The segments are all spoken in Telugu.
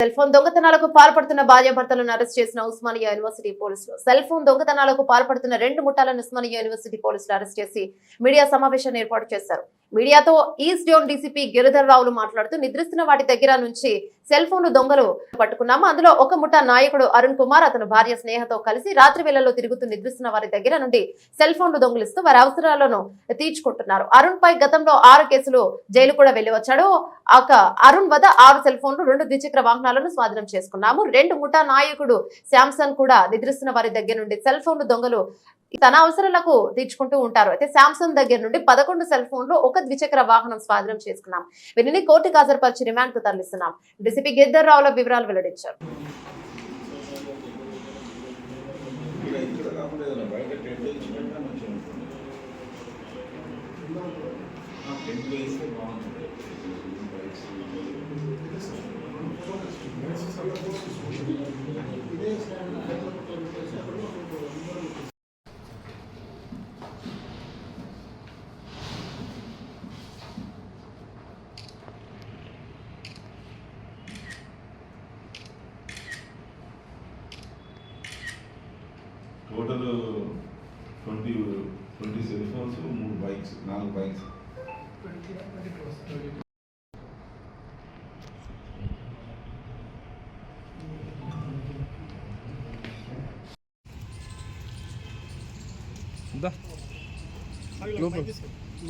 సెల్ ఫోన్ దొంగతనాలకు పాల్పడుతున్న భార్యాభర్తలను అరెస్ట్ చేసిన ఉస్మానియా యూనివర్సిటీ పోలీసులు. సెల్ ఫోన్ దొంగతనాలకు పాల్పడుతున్న రెండు ముఠాలను ఉస్మానియా యూనివర్సిటీ పోలీసులు అరెస్ట్ చేసి మీడియా సమావేశాన్ని ఏర్పాటు చేశారు. మీడియాతో ఈస్ట్ జోన్ డీసీపీ గిరిధర్ రావులు మాట్లాడుతూ నిద్రిస్తున్న వాటి దగ్గర నుంచి సెల్ ఫోన్లు దొంగలు పట్టుకున్నాము. అందులో ఒక ముఠా నాయకుడు అరుణ్ కుమార్ అతను భార్య స్నేహతో కలిసి రాత్రి వేళల్లో తిరుగుతూ నిద్రిస్తున్న వారి దగ్గర నుండి సెల్ ఫోన్లు దొంగిలిస్తూ వారి అవసరాలను తీర్చుకుంటున్నారు. అరుణ్ పై గతంలో ఆరు కేసులు జైలు కూడా వెళ్ళి వచ్చాడు. ఒక అరుణ్ వద్ద ఆరు సెల్ ఫోన్లు రెండు ద్విచక్ర వాహనాలను స్వాధీనం చేసుకున్నాము. రెండు ముఠా నాయకుడు శాంసంగ్ కూడా నిద్రిస్తున్న వారి దగ్గర నుండి సెల్ ఫోన్లు దొంగలు తన అవసరాలకు తీర్చుకుంటూ ఉంటారు. అయితే శాంసంగ్ దగ్గర నుండి పదకొండు సెల్ ఫోన్లు ఒక ద్విచక్ర వాహనం స్వాధీనం చేసుకున్నాం. వీరిని కోర్టుకు హాజరుపరిచి రిమాండ్కు తరలిస్తున్నాం. డీసీపీ గిద్దర్రావుల వివరాలు వెల్లడించారు. ఇక్కడ ఇక్కడ ఏదైనా బయట టెంట్ వేసి పెట్టినా మంచిగా ఉంటుంది ఆ టెంట్ వేస్తే బాగుంటుంది total twenty twenty cell phones మూడు బైక్స్ నాలుగు బైక్స్.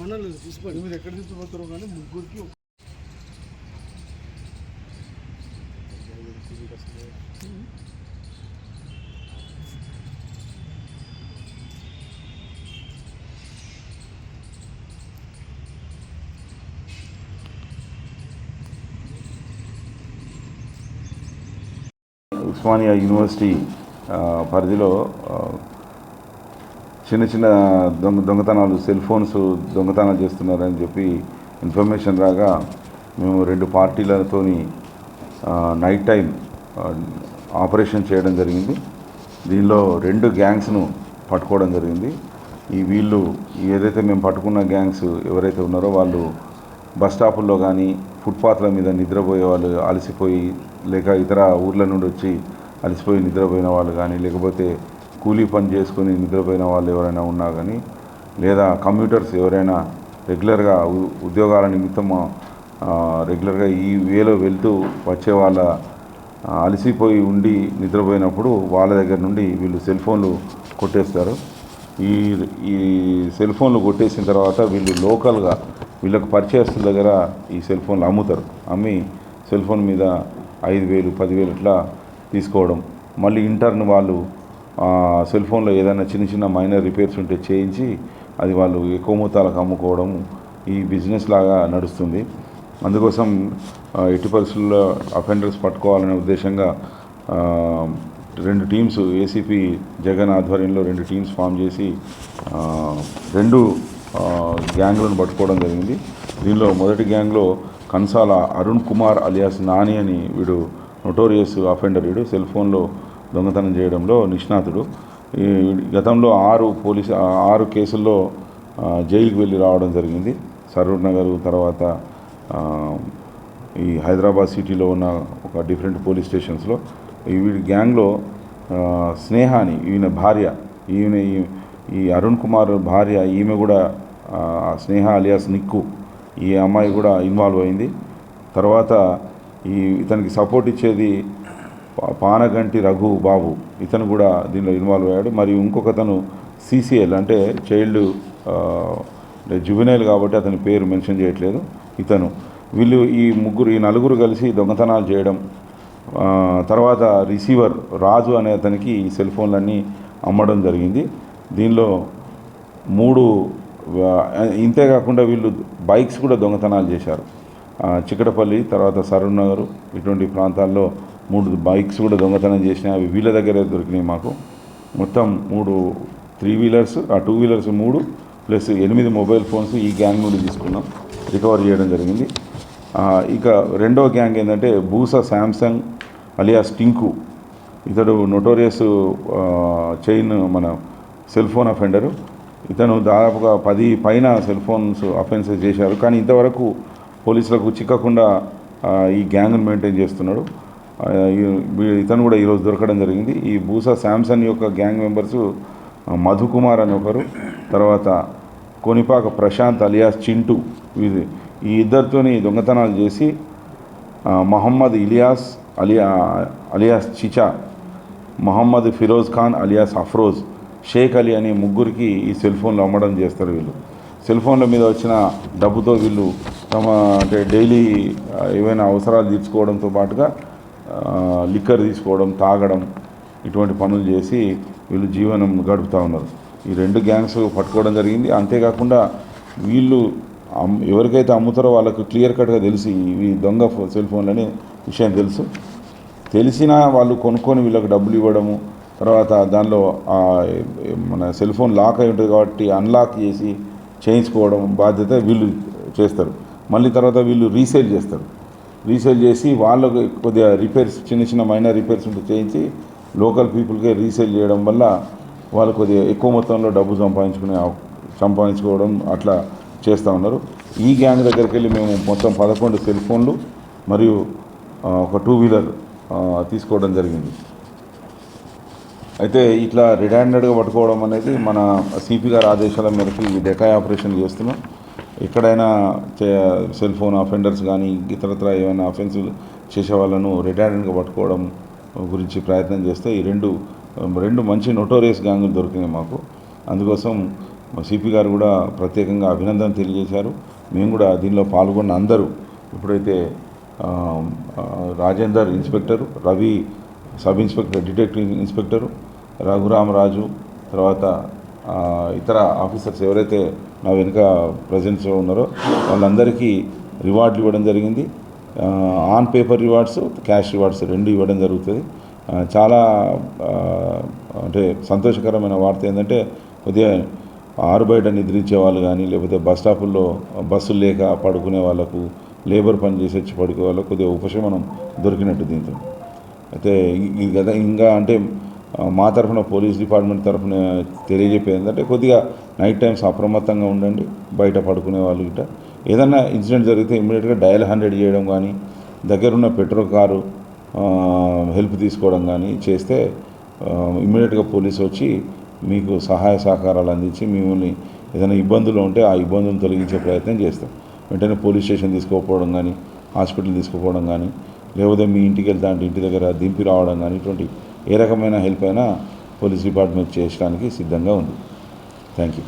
మనల్ని తీసుకోండి మీరు ఎక్కడ తీసుకుపోతారో కానీ ముగ్గురికి ఉస్మానియా యూనివర్సిటీ పరిధిలో చిన్న చిన్న దొంగ దొంగతనాలు సెల్ ఫోన్స్ దొంగతనాలు చేస్తున్నారని చెప్పి ఇన్ఫర్మేషన్ రాగా మేము రెండు పార్టీలతోని నైట్ టైం ఆపరేషన్ చేయడం జరిగింది. దీనిలో రెండు గ్యాంగ్స్ను పట్టుకోవడం జరిగింది. ఈ వీళ్ళు ఏదైతే మేము పట్టుకున్న గ్యాంగ్స్ ఎవరైతే ఉన్నారో వాళ్ళు బస్ స్టాపుల్లో కానీ ఫుట్పాత్ల మీద నిద్రపోయే వాళ్ళు అలసిపోయి లేక ఇతర ఊర్ల నుండి వచ్చి అలసిపోయి నిద్రపోయిన వాళ్ళు కానీ లేకపోతే కూలీ పని చేసుకొని నిద్రపోయిన వాళ్ళు ఎవరైనా ఉన్నా కానీ లేదా కంప్యూటర్స్ ఎవరైనా రెగ్యులర్గా ఉ- ఉద్యోగాల నిమిత్తం రెగ్యులర్గా ఈ వేలో వెళ్తూ వచ్చే వాళ్ళ అలసిపోయి ఉండి నిద్రపోయినప్పుడు వాళ్ళ దగ్గర నుండి వీళ్ళు సెల్ ఫోన్లు కొట్టేస్తారు. ఈ ఈ సెల్ ఫోన్లు కొట్టేసిన తర్వాత వీళ్ళు లోకల్గా వీళ్ళకు పరిచయస్తుల దగ్గర ఈ సెల్ ఫోన్లు అమ్ముతారు. అమ్మి సెల్ ఫోన్ మీద ఐదు వేలు పదివేలు ఇట్లా తీసుకోవడం. మళ్ళీ ఇంటర్న్ వాళ్ళు సెల్ ఫోన్లో ఏదైనా చిన్న చిన్న మైనర్ రిపేర్స్ ఉంటే చేయించి అది వాళ్ళు ఎక్కువ మొత్తాలకు అమ్ముకోవడం ఈ బిజినెస్ లాగా నడుస్తుంది. అందుకోసం ఎట్టి పరిస్థితుల్లో అఫెండర్స్ పట్టుకోవాలనే ఉద్దేశంగా రెండు టీమ్స్ ఏసీపీ జగన్ ఆధ్వర్యంలో రెండు టీమ్స్ ఫామ్ చేసి రెండు గ్యాంగ్లను పట్టుకోవడం జరిగింది. దీనిలో మొదటి గ్యాంగ్లో కన్సాల అరుణ్ కుమార్ అలియాస్ నాని అని వీడు నొటోరియస్ అఫెండర్ వీడు. సెల్ ఫోన్లో దొంగతనం చేయడంలో నిష్ణాతుడు. ఈ గతంలో ఆరు పోలీస్ ఆరు కేసుల్లో జైలుకి వెళ్ళి రావడం జరిగింది. సరూర్ నగర్ తర్వాత ఈ హైదరాబాద్ సిటీలో ఉన్న ఒక డిఫరెంట్ పోలీస్ స్టేషన్స్లో. ఈ వీడి గ్యాంగ్లో స్నేహాని అని ఈయన భార్య ఈయన ఈ- అరుణ్ కుమార్ భార్య ఈమె కూడా స్నేహ అలియాస్ నిక్కు ఈ అమ్మాయి కూడా ఇన్వాల్వ్ అయింది. తర్వాత ఈ ఇతనికి సపోర్ట్ ఇచ్చేది పానగంటి రఘు బాబు. ఇతను కూడా దీనిలో ఇన్వాల్వ్ అయ్యాడు. మరియు ఇంకొకతను సిసిఎల్ అంటే చైల్డ్ జువెనైల్ కాబట్టి అతని పేరు మెన్షన్ చేయట్లేదు. ఇతను వీళ్ళు ఈ ముగ్గురు ఈ నలుగురు కలిసి దొంగతనాలు చేయడం తర్వాత రిసీవర్ రాజు అనే అతనికి ఈ సెల్ ఫోన్లన్నీ అమ్మడం జరిగింది. దీనిలో మూడు ఇంతేకాకుండా ఇంతే కాకుండా వీళ్ళు బైక్స్ కూడా దొంగతనాలు చేశారు. చికటపల్లి తర్వాత సరూర్ నగర్ ఇటువంటి ప్రాంతాల్లో మూడు బైక్స్ కూడా దొంగతనం చేసినాయి అవి వీళ్ళ దగ్గరే దొరికినాయి మాకు. మొత్తం మూడు త్రీ వీలర్స్ ఆ టూ వీలర్స్ మూడు ప్లస్ ఎనిమిది మొబైల్ ఫోన్స్ ఈ గ్యాంగ్ నుండి తీసుకున్నాం. రికవర్ చేయడం జరిగింది. ఇక రెండో గ్యాంగ్ ఏంటంటే బూసా శాంసంగ్ అలియాస్ టింకు. ఇతడు నొటోరియస్ చైన్ మన సెల్ ఫోన్ అఫెండరు. ఇతను దాదాపుగా పది పైన సెల్ ఫోన్స్ అఫెన్సెస్ చేశారు. కానీ ఇంతవరకు పోలీసులకు చిక్కకుండా ఈ గ్యాంగ్ను మెయింటైన్ చేస్తున్నాడు. ఇతను కూడా ఈరోజు దొరకడం జరిగింది. ఈ బూసా శాంసన్ యొక్క గ్యాంగ్ మెంబర్స్ మధుకుమార్ అని ఒకరు తర్వాత కొనిపాక ప్రశాంత్ అలియాస్ చింటూ ఇది ఈ ఇద్దరితోని దొంగతనాలు చేసి Mohammed Ilyas alias alias Chicha Mohammed Firoz Khan alias Afroz Sheikh Ali అనే ముగ్గురికి ఈ సెల్ ఫోన్లు అమ్మడం చేస్తారు వీళ్ళు. సెల్ ఫోన్ల మీద వచ్చిన డబ్బుతో వీళ్ళు తమ అంటే డైలీ ఏవైనా అవసరాలు తీర్చుకోవడంతో పాటుగా లిక్కర్ తీసుకోవడం తాగడం ఇటువంటి పనులు చేసి వీళ్ళు జీవనం గడుపుతూ ఉన్నారు. ఈ రెండు గ్యాంగ్స్ పట్టుకోవడం జరిగింది. అంతేకాకుండా వీళ్ళు అమ్- ఎవరికైతే అమ్ముతారో వాళ్ళకు క్లియర్ కట్గా తెలిసి ఇవి దొంగ ఫో- సెల్ ఫోన్లని విషయం తెలుసు. తెలిసినా వాళ్ళు కొనుక్కొని వీళ్ళకి డబ్బులు ఇవ్వడము తర్వాత దానిలో మన సెల్ ఫోన్ లాక్ అయి ఉంటుంది కాబట్టి అన్లాక్ చేసి చేయించుకోవడం బాధ్యత వీళ్ళు చేస్తారు. మళ్ళీ తర్వాత వీళ్ళు రీసేల్ చేస్తారు. రీసేల్ చేసి వాళ్ళకు కొద్దిగా రిపేర్స్ చిన్న చిన్న మైనర్ రిపేర్స్ ఉంటే చేయించి లోకల్ పీపుల్కే రీసేల్ చేయడం వల్ల వాళ్ళు కొద్దిగా ఎక్కువ మొత్తంలో డబ్బు సంపాదించుకునే సంపాదించుకోవడం అట్లా చేస్తూ ఉన్నారు. ఈ గ్యాంగ్ దగ్గరికి వెళ్ళి మేము మొత్తం పదకొండు సెల్ ఫోన్లు మరియు ఒక టూ వీలర్ తీసుకోవడం జరిగింది. అయితే ఇట్లా రెడ్ హ్యాండెడ్గా పట్టుకోవడం అనేది మన సిపి గారి ఆదేశాల మేరకు ఈ డెకాయ్ ఆపరేషన్ చేస్తున్నాం. ఎక్కడైనా సెల్ ఫోన్ అఫెండర్స్ కానీ ఇతరత్ర ఏమైనా అఫెన్సివ్ చేసే వాళ్ళను రెడ్ హ్యాండెడ్గా పట్టుకోవడం గురించి ప్రయత్నం చేస్తే ఈ రెండు రెండు మంచి నోటోరియస్ గ్యాంగులు దొరికినాయి మాకు. అందుకోసం సిపి గారు కూడా ప్రత్యేకంగా అభినందన తెలియజేశారు. మేము కూడా దీనిలో పాల్గొన్న అందరూ ఇప్పుడైతే Rajender inspector Ravi sub inspector detective inspector Raghuramaraju తర్వాత ఇతర ఆఫీసర్స్ ఎవరైతే నా వెనుక ప్రజెంట్స్లో ఉన్నారో వాళ్ళందరికీ రివార్డులు ఇవ్వడం జరిగింది. On paper rewards cash rewards రెండు ఇవ్వడం జరుగుతుంది. చాలా అంటే సంతోషకరమైన వార్త ఏంటంటే కొద్దిగా ఆరు బయట నిద్రించే వాళ్ళు కానీ లేకపోతే బస్ స్టాపుల్లో బస్సులు లేక పడుకునే వాళ్ళకు లేబర్ పని చేసి వచ్చి పడుకునే వాళ్ళకు కొద్దిగా ఉపశమనం దొరికినట్టు దీంతో. అయితే ఇది ఈ ఇంకా అంటే మా తరఫున పోలీస్ డిపార్ట్మెంట్ తరఫున తెలియజెప్పేది ఏంటంటే కొద్దిగా నైట్ టైమ్స్ అప్రమత్తంగా ఉండండి బయట పడుకునే వాళ్ళు గిట్ట. ఏదన్నా ఇన్సిడెంట్ జరిగితే ఇమ్మీడియట్గా డయల్ హండ్రెడ్ చేయడం కానీ దగ్గరున్న పెట్రోల్ కారు హెల్ప్ తీసుకోవడం కానీ చేస్తే ఇమ్మీడియట్గా పోలీసు వచ్చి మీకు సహాయ సహకారాలు అందించి మిమ్మల్ని ఏదైనా ఇబ్బందులు ఉంటే ఆ ఇబ్బందులను తొలగించే ప్రయత్నం చేస్తాం. వెంటనే పోలీస్ స్టేషన్ తీసుకుపోవడం కానీ హాస్పిటల్ తీసుకుపోవడం కానీ లేకపోతే మీ ఇంటికి వెళ్తా అంటే ఇంటి దగ్గర దింపి రావడం కానీ ఇటువంటి ఏ రకమైన హెల్ప్ అయినా పోలీస్ డిపార్ట్మెంట్ చేయడానికి సిద్ధంగా ఉంది. Thank you